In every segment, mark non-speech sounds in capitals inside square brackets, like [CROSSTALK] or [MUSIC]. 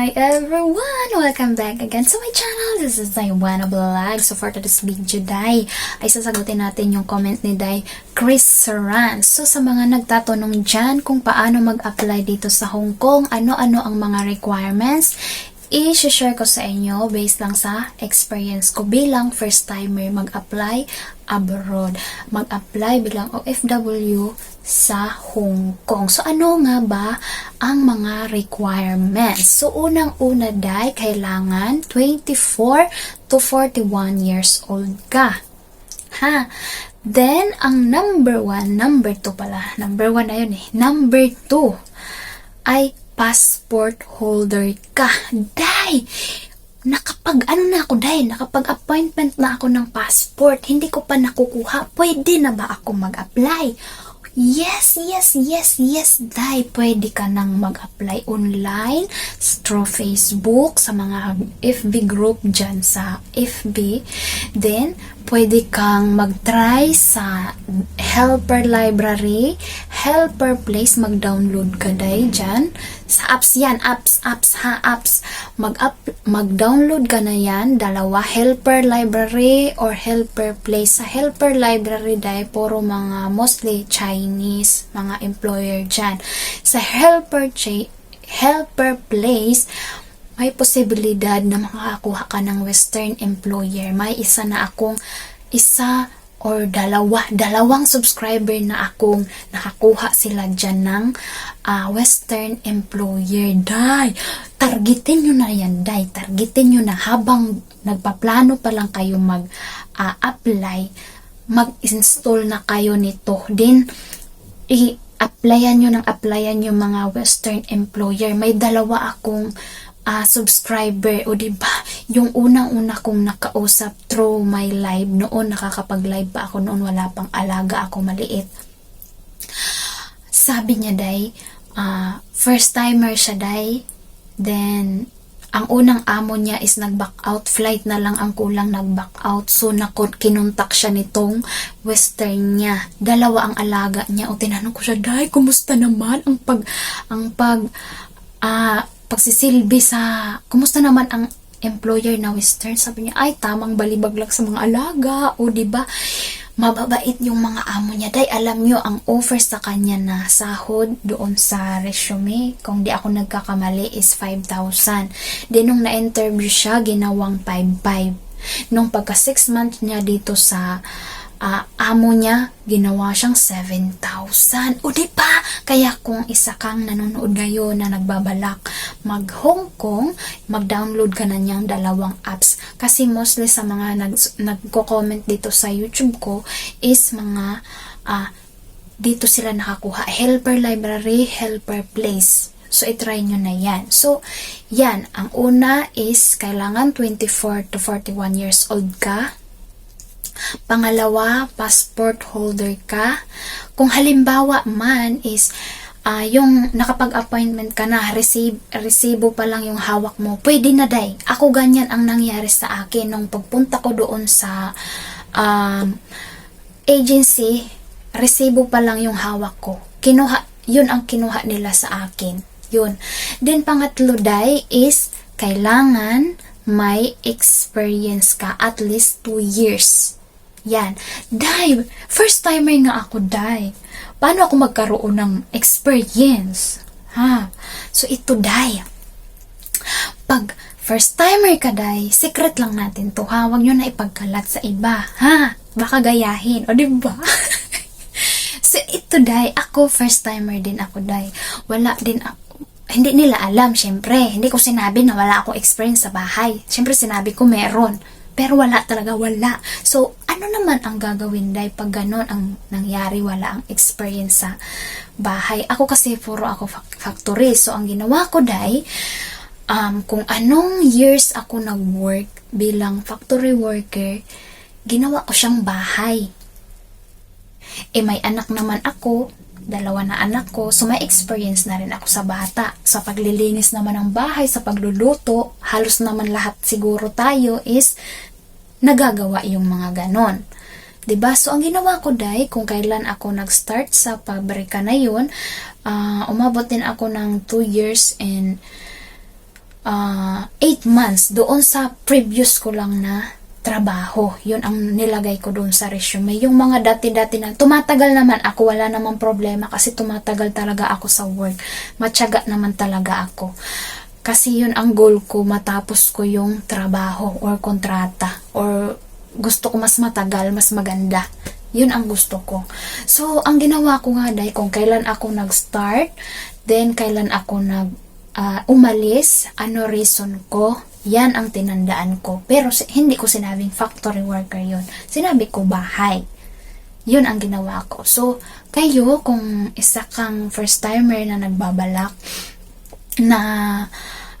Hi everyone! Welcome back again to my channel. This is Daiwana Vlog. So for today's video, Dai, ay sasagutin natin yung comment ni Dai Chris Saran. So sa mga nagtatanong dyan kung paano mag-apply dito sa Hong Kong, ano-ano ang mga requirements, i-share ko sa inyo based lang sa experience ko bilang first timer mag-apply abroad. Mag-apply bilang OFW sa Hong Kong. So ano nga ba ang mga requirements? So unang-una dai kailangan 24 to 41 years old ka. Ha? Then, ang number one, number two pala. Number one na yun eh. Number two ay passport holder ka. Day! Nakapag, ano na ako, Day? Nakapag-appointment na ako ng passport. Hindi ko pa nakukuha. Pwede na ba ako mag-apply? Yes, yes, yes, yes, Day. Pwede ka nang mag-apply online through Facebook, sa mga FB group dyan sa FB. Then, pwede kang mag-try sa Helper Library, Helper Place, mag-download ka day dyan. Sa apps yan, apps, apps ha, apps. Mag-up, mag-download ka na yan, dalawa, Helper Library or Helper Place. Sa Helper Library day, puro mga mostly Chinese, mga employer dyan. Sa Helper, Helper Place, may posibilidad na makakakuha ka ng Western employer. May isa na akong isa or dalawa, dalawang subscriber na akong nakakuha sila dyan ng ah, Western employer. Day, targetin nyo na yan, day. Targetin nyo na habang nagpaplano pa lang kayo mag-apply, mag-install na kayo nito. Then, i-applyan nyo ng applyan yung mga western employer. May dalawa akong ah, subscriber o di ba yung unang-una kong nakausap through my live noon nakakapag-live pa ako noon wala pang alaga ako maliit. Sabi niya day ah, first timer siya day. Then ang unang amo niya is nag-back out flight na lang ang kulang nag-back out. So nakot kinuntak siya nitong western niya. Dalawa ang alaga niya. O tinanong ko siya day kumusta naman ang pag ang pag ah pagsisilbi sa kumusta naman ang employer na western? Sabi niya ay tamang balibag lang sa mga alaga. O di ba? Mababait yung mga amo niya. Day alam niyo ang offer sa kanya na sahod doon sa resume kung di ako nagkakamali is 5,000 din nung na-interview siya ginawang 5,500 nung pagka 6 months niya dito sa ah, amo niya, ginawa siyang 7,000. O di ba? Kaya kung isa kang nanonood ngayon na nagbabalak mag Hong Kong, mag-download ka na niyang dalawang apps. Kasi mostly sa mga nag, nagko-comment dito sa YouTube ko is mga ah, dito sila nakakuha. Helper Library, Helper Place. So, itry nyo na yan. So, yan. Ang una is, kailangan 24 to 41 years old ka. Pangalawa, passport holder ka. Kung halimbawa man is ah, yung nakapag-appointment ka na, receive, resibo pa lang yung hawak mo, pwede na day. Ako ganyan ang nangyari sa akin nung pagpunta ko doon sa um, agency, resibo pa lang yung hawak ko. Kinuha, yun ang kinuha nila sa akin. Yun. Then pangatlo day is kailangan may experience ka at least 2 years. Yan. Dai, first timer nga ako, Dai. Paano ako magkaroon ng experience? Ha? So, ito, Dai. Pag first timer ka, Dai, secret lang natin to, ha? Huwag nyo na ipagkalat sa iba, ha? Baka gayahin, o diba? [LAUGHS] so, ito, Dai. Ako, first timer din ako, Dai. Wala din ako hindi nila alam, syempre. Hindi ko sinabi na wala akong experience sa bahay. Syempre, sinabi ko meron. Pero wala talaga, wala. So, ano naman ang gagawin dahil pag ganon ang nangyari, wala ang experience sa bahay. Ako kasi puro ako fac- factory. So, ang ginawa ko dahil, um, kung anong years ako nag-work bilang factory worker, ginawa ko siyang bahay. Eh, may anak naman ako, dalawa na anak ko, so may experience na rin ako sa bata. Sa paglilinis naman ng bahay, sa pagluluto, halos naman lahat siguro tayo is nagagawa yung mga ganon. 'Di ba So, ang ginawa ko, dai, kung kailan ako nag-start sa pabrika na yun, ah, umabot din ako ng 2 years and ah, 8 months doon sa previous ko lang na trabaho. Yun ang nilagay ko doon sa resume. Yung mga dati-dati na, tumatagal naman ako, wala namang problema kasi tumatagal talaga ako sa work. Matyaga naman talaga ako. Kasi yun ang goal ko, matapos ko yung trabaho or kontrata or gusto ko mas matagal, mas maganda. Yun ang gusto ko. So, ang ginawa ko nga dahil kung kailan ako nag-start, then kailan ako nag ah, umalis, ano reason ko, yan ang tinandaan ko. Pero hindi ko sinabing factory worker yun. Sinabi ko bahay. Yun ang ginawa ko. So, kayo, kung isa kang first timer na nagbabalak na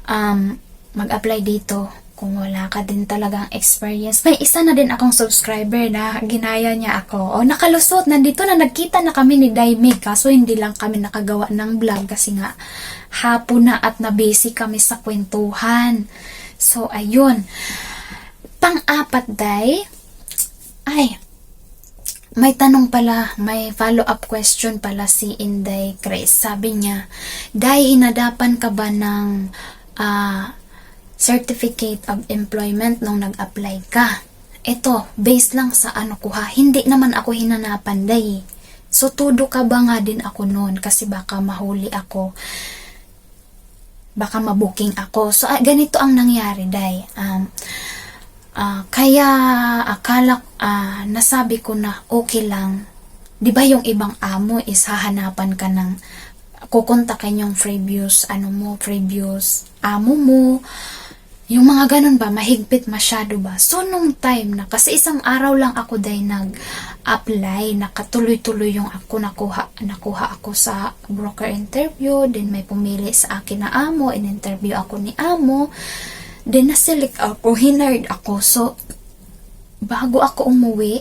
um, mag-apply dito, kung wala ka din talagang experience. May isa na din akong subscriber na ginaya niya ako. O nakalusot, nandito na nagkita na kami ni Daimig. Kaso hindi lang kami nakagawa ng vlog kasi nga hapon na at na-busy kami sa kwentuhan. So, ayun. Pang-apat, Day, ay, may tanong pala, may follow-up question pala si Inday Chris. Sabi niya, Day, hinadapan ka ba ng ah, Certificate of Employment nung nag-apply ka? Ito, based lang sa ano ko ha, hindi naman ako hinanapan, Day. So, tudo ka ba nga din ako noon kasi baka mahuli ako baka mabuking ako. So, ah, ganito ang nangyari, Day. Um, ah, kaya akala, ah, nasabi ko na okay lang. Di ba yung ibang amo is hahanapan ka ng kukontakin yung previous, ano mo, previous amo mo. Yung mga ganun ba, mahigpit masyado ba? So, nung time na, kasi isang araw lang ako dahil nag-apply, nakatuloy-tuloy yung ako, nakuha, nakuha ako sa broker interview, then may pumili sa akin na amo, in-interview ako ni amo, then na-select ako, hinard ako. So, bago ako umuwi,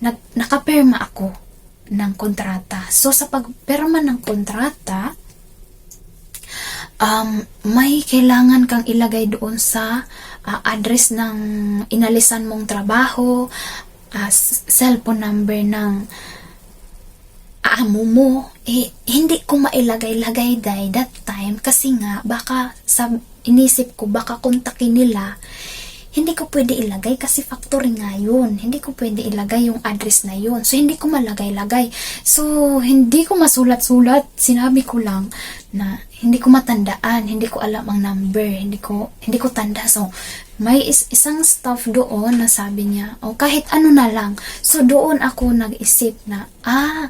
nag, nakaperma ako ng kontrata. So, sa pagperma ng kontrata, um, may kailangan kang ilagay doon sa ah, address ng inalisan mong trabaho, ah, s- cellphone number ng amo mo. Eh, hindi ko mailagay-lagay dahil that time kasi nga baka sa inisip ko baka kontakin nila hindi ko pwede ilagay kasi factory nga yun. Hindi ko pwede ilagay yung address na yun. So, hindi ko malagay-lagay. So, hindi ko masulat-sulat. Sinabi ko lang na hindi ko matandaan. Hindi ko alam ang number. Hindi ko, hindi ko tanda. So, may is, isang staff doon na sabi niya, o kahit ano na lang. So, doon ako nag-isip na, ah,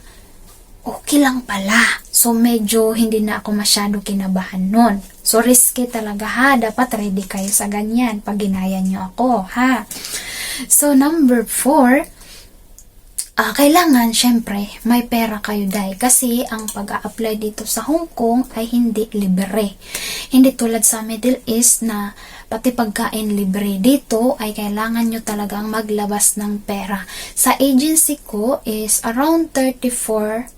okay lang pala. So, medyo hindi na ako masyado kinabahan nun. So, risky talaga ha. Dapat ready kayo sa ganyan pag ginaya nyo ako, ha? So, number four, ah, kailangan, syempre, may pera kayo dahil kasi ang pag-a-apply dito sa Hong Kong ay hindi libre. Hindi tulad sa Middle East na pati pagkain libre. Dito ay kailangan nyo talagang maglabas ng pera. Sa agency ko is around 34,000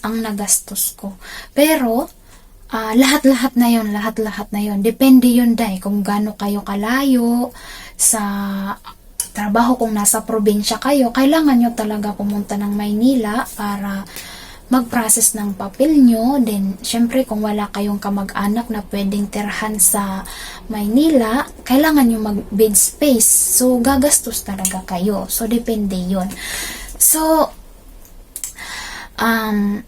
ang nagastos ko. Pero, ah, lahat-lahat na yon lahat-lahat na yon Depende yun, Day, kung gaano kayo kalayo sa trabaho kung nasa probinsya kayo, kailangan nyo talaga pumunta ng Maynila para mag-process ng papel nyo. Then, syempre, kung wala kayong kamag-anak na pwedeng tirhan sa Maynila, kailangan nyo mag-bid space. So, gagastos talaga kayo. So, depende yon So, um,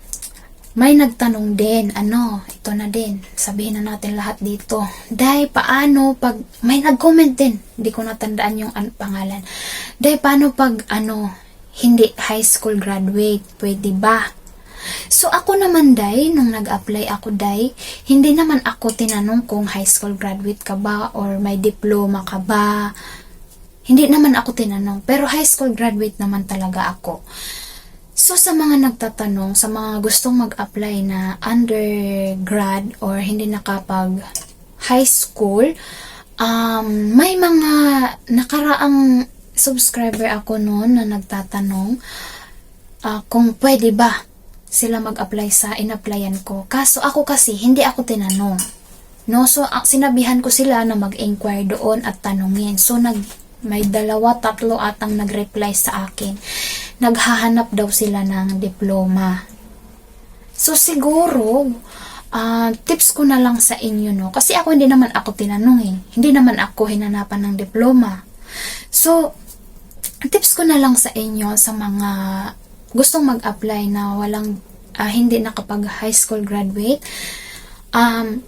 may nagtanong din, ano, ito na din, sabihin na natin lahat dito. Day, paano pag, may nag-comment din, hindi ko natandaan yung an- pangalan. Day, paano pag, ano, hindi high school graduate, pwede ba? So, ako naman, Day, nung nag-apply ako, Day, hindi naman ako tinanong kung high school graduate ka ba or may diploma ka ba. Hindi naman ako tinanong, pero high school graduate naman talaga ako. So, sa mga nagtatanong, sa mga gustong mag-apply na undergrad or hindi nakapag high school, um, may mga nakaraang subscriber ako noon na nagtatanong ah, kung pwede ba sila mag-apply sa in-applyan ko. Kaso ako kasi, hindi ako tinanong. No, so sinabihan ko sila na mag-inquire doon at tanungin. So nag may dalawa, tatlo atang nag-reply sa akin. Naghahanap daw sila ng diploma. So siguro ah, tips ko na lang sa inyo, no? Kasi ako hindi naman ako tinanong eh. Hindi naman ako hinanapan ng diploma. So, tips ko na lang sa inyo sa mga gustong mag-apply na walang ah, hindi nakapag high school graduate. Um,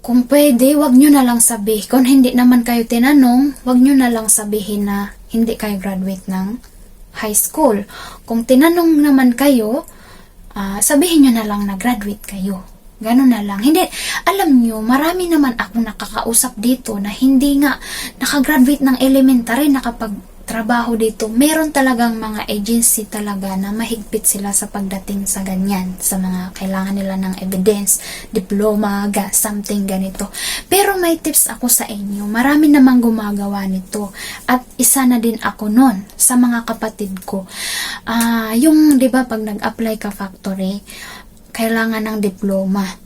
kung pwede, wag nyo na lang sabihin. Kung hindi naman kayo tinanong, wag nyo na lang sabihin na hindi kayo graduate ng high school. Kung tinanong naman kayo, ah, sabihin nyo na lang na graduate kayo. Ganun na lang. Hindi, alam nyo, marami naman ako nakakausap dito na hindi nga nakagraduate ng elementary, nakapagtrabaho dito. Meron talagang mga agency talaga na mahigpit sila sa pagdating sa ganyan, sa mga kailangan nila ng evidence, diploma, ga, something ganito. Pero may tips ako sa inyo. Marami namang gumagawa nito. At isa na din ako nun sa mga kapatid ko. Ah, yung, di ba, pag nag-apply ka factory, kailangan ng diploma.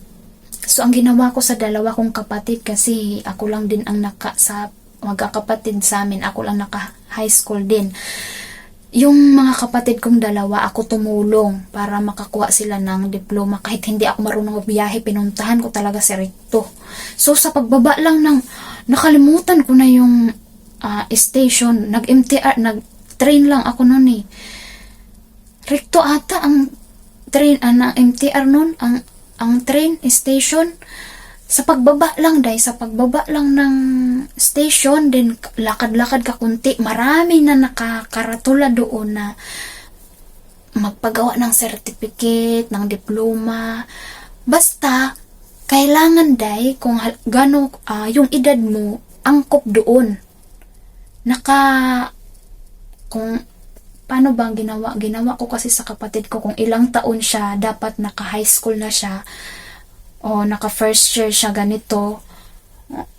So, ang ginawa ko sa dalawa kong kapatid kasi ako lang din ang naka sa magkakapatid sa amin, ako lang naka high school din. Yung mga kapatid kong dalawa, ako tumulong para makakuha sila ng diploma. Kahit hindi ako marunong biyahe, pinuntahan ko talaga si Recto. So, sa pagbaba lang ng, nakalimutan ko na yung ah, station. Nag-MTR, nag-train lang ako noon eh. Recto ata ang train, ah, ng MTR noon, ang, ang train station. Sa pagbaba lang, dahil sa pagbaba lang ng station, din lakad-lakad ka kunti, marami na nakakaratula doon na magpagawa ng certificate, ng diploma. Basta, kailangan day kung gano ah, yung edad mo, angkop doon. Naka, kung paano ba ginawa? Ginawa ko kasi sa kapatid ko kung ilang taon siya, dapat naka high school na siya, o naka first year siya ganito,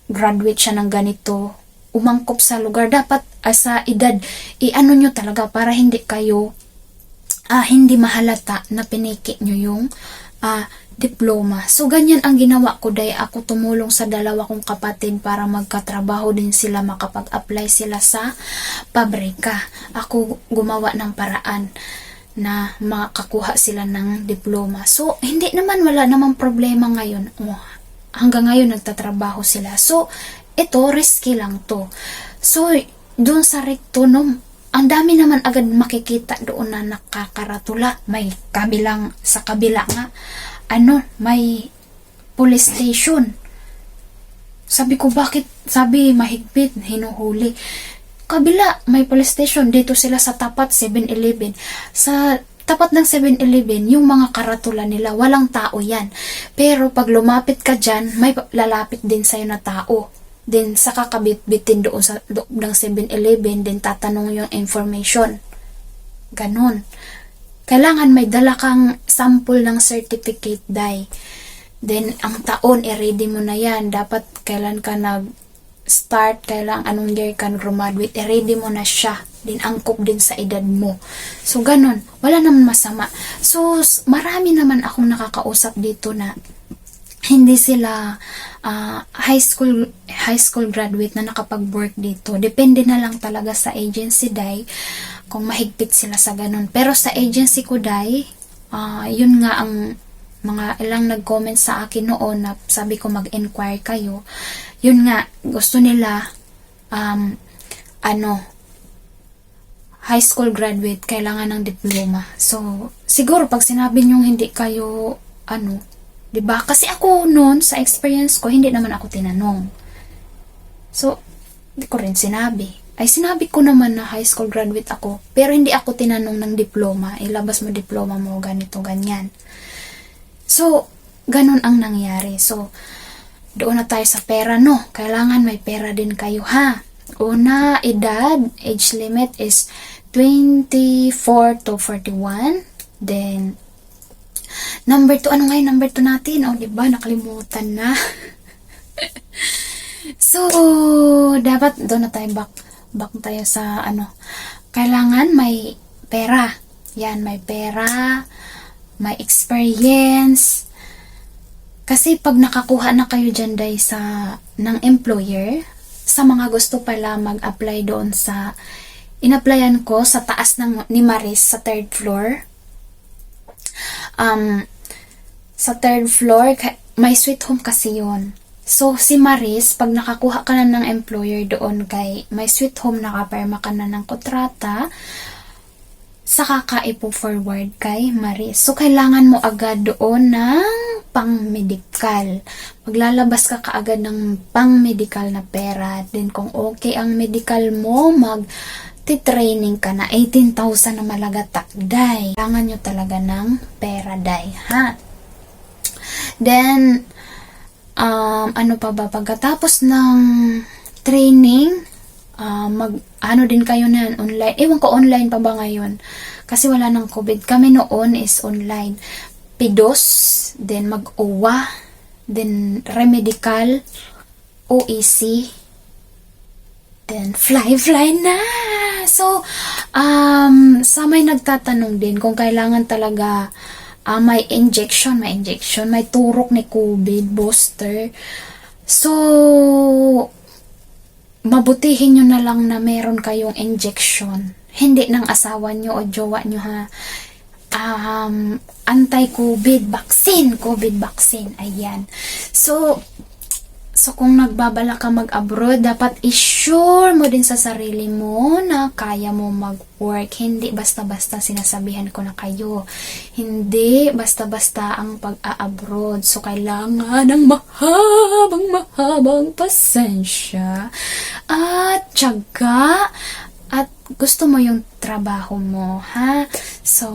graduate siya ng ganito, umangkop sa lugar, dapat ah, sa edad, i-ano nyo talaga para hindi kayo ah, hindi mahalata na piniki nyo yung ah, diploma. So, ganyan ang ginawa ko dahil ako tumulong sa dalawa kong kapatid para magkatrabaho din sila, makapag-apply sila sa pabrika. Ako gumawa ng paraan na makakuha sila ng diploma. So, hindi naman wala namang problema ngayon. Oh, hanggang ngayon nagtatrabaho sila. So, ito, risky lang to. So, doon sa recto, no, ang dami naman agad makikita doon na nakakaratula. May kabilang, sa kabila nga, ano, may police station. Sabi ko, bakit? Sabi, mahigpit, hinuhuli. Kabila, may police station. Dito sila sa tapat, 7-Eleven. Sa tapat ng 7-Eleven, yung mga karatula nila, walang tao yan. Pero pag lumapit ka dyan, may lalapit din sa'yo na tao. Then, sa kakabit-bitin doon sa loob ng 7-Eleven, then tatanong yung information. Ganon. Kailangan may dala kang sample ng certificate dai. Then, ang taon, i-ready mo na yan. Dapat kailan ka nag-start, kailan anong year ka graduate, i-ready mo na siya. Din angkop din sa edad mo. So, ganon. Wala naman masama. So, marami naman akong nakakausap dito na hindi sila ah, high school high school graduate na nakapag-work dito. Depende na lang talaga sa agency dai kung mahigpit sila sa ganun. Pero sa agency ko dai, ah, yun nga ang mga ilang nag-comment sa akin noon na sabi ko mag-inquire kayo. Yun nga, gusto nila um, ano, high school graduate, kailangan ng diploma. So, siguro pag sinabi nyo hindi kayo, ano, ba? Kasi ako noon sa experience ko, hindi naman ako tinanong. So, hindi ko rin sinabi. Ay, sinabi ko naman na high school graduate ako, pero hindi ako tinanong ng diploma. Ilabas mo diploma mo, ganito, ganyan. So, ganun ang nangyari. So, doon na tayo sa pera, no? Kailangan may pera din kayo, ha? Una, edad, age limit is 24 to 41. Then, number 2, ano nga yung number 2 natin? O, oh, di ba Nakalimutan na. [LAUGHS] so, dapat doon na tayo back, back tayo sa ano. Kailangan may pera. Yan, may pera, may experience. Kasi pag nakakuha na kayo dyan day sa ng employer, sa mga gusto pala mag-apply doon sa inapplyan ko sa taas ng ni Maris sa third floor. Um, sa third floor, may sweet home kasi yun. So, si Maris, pag nakakuha ka na ng employer doon kay may sweet home, nakaperma ka na ng kontrata, saka ka ipo-forward kay Maris. So, kailangan mo agad doon ng pang-medical. Maglalabas ka kaagad ng pang-medical na pera. Then, kung okay ang medical mo, mag training ka na 18,000 na malagatak, day. Kailangan nyo talaga ng pera, day, ha? Then, um, ano pa ba, pagkatapos ng training, ah, mag, ano din kayo na online. Ewan ko, online pa ba ngayon? Kasi wala ng COVID. Kami noon is online. Pidos, then mag-OWA, then remedical, OEC, then fly, fly na! So, um, sa may nagtatanong din kung kailangan talaga ah, may injection, may injection, may turok ni COVID booster. So, mabutihin nyo na lang na meron kayong injection. Hindi ng asawa nyo o jowa nyo ha. Um, anti-COVID vaccine, COVID vaccine, ayan. So, So, kung nagbabala ka mag-abroad, dapat i-sure mo din sa sarili mo na kaya mo mag-work. Hindi basta-basta sinasabihan ko na kayo. Hindi basta-basta ang pag-a-abroad. So, kailangan ng mahabang, mahabang pasensya at tiyaga at gusto mo yung trabaho mo, ha? So,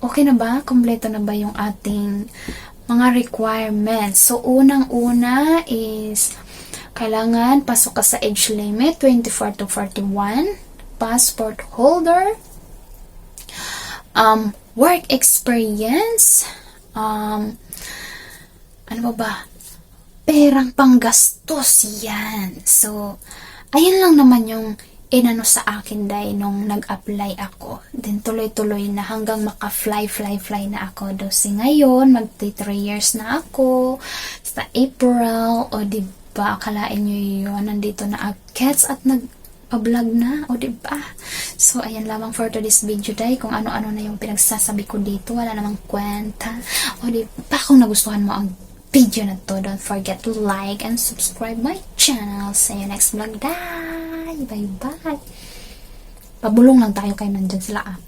okay na ba? Kompleto na ba yung ating mga requirements. So, unang-una is, kailangan pasok ka sa age limit, 24 to 41, passport holder, um, work experience, um, ano ba ba? Perang panggastos yan. So, ayun lang naman yung inano sa akin dahil nung nag-apply ako. Then tuloy-tuloy na hanggang maka-fly, fly, fly na ako. Dosi ngayon, magti 3 years na ako. Sa April, o di ba akalain nyo yun, nandito na agkets at nag vlog na, o di ba? So, ayan lamang for today's video day. Kung ano-ano na yung pinagsasabi ko dito, wala namang kwenta. O di ba, kung nagustuhan mo ang video na to, don't forget to like and subscribe my channel. See you next vlog. Bye! Bye-bye! Pabulong lang tayo kay nandyan sila ah.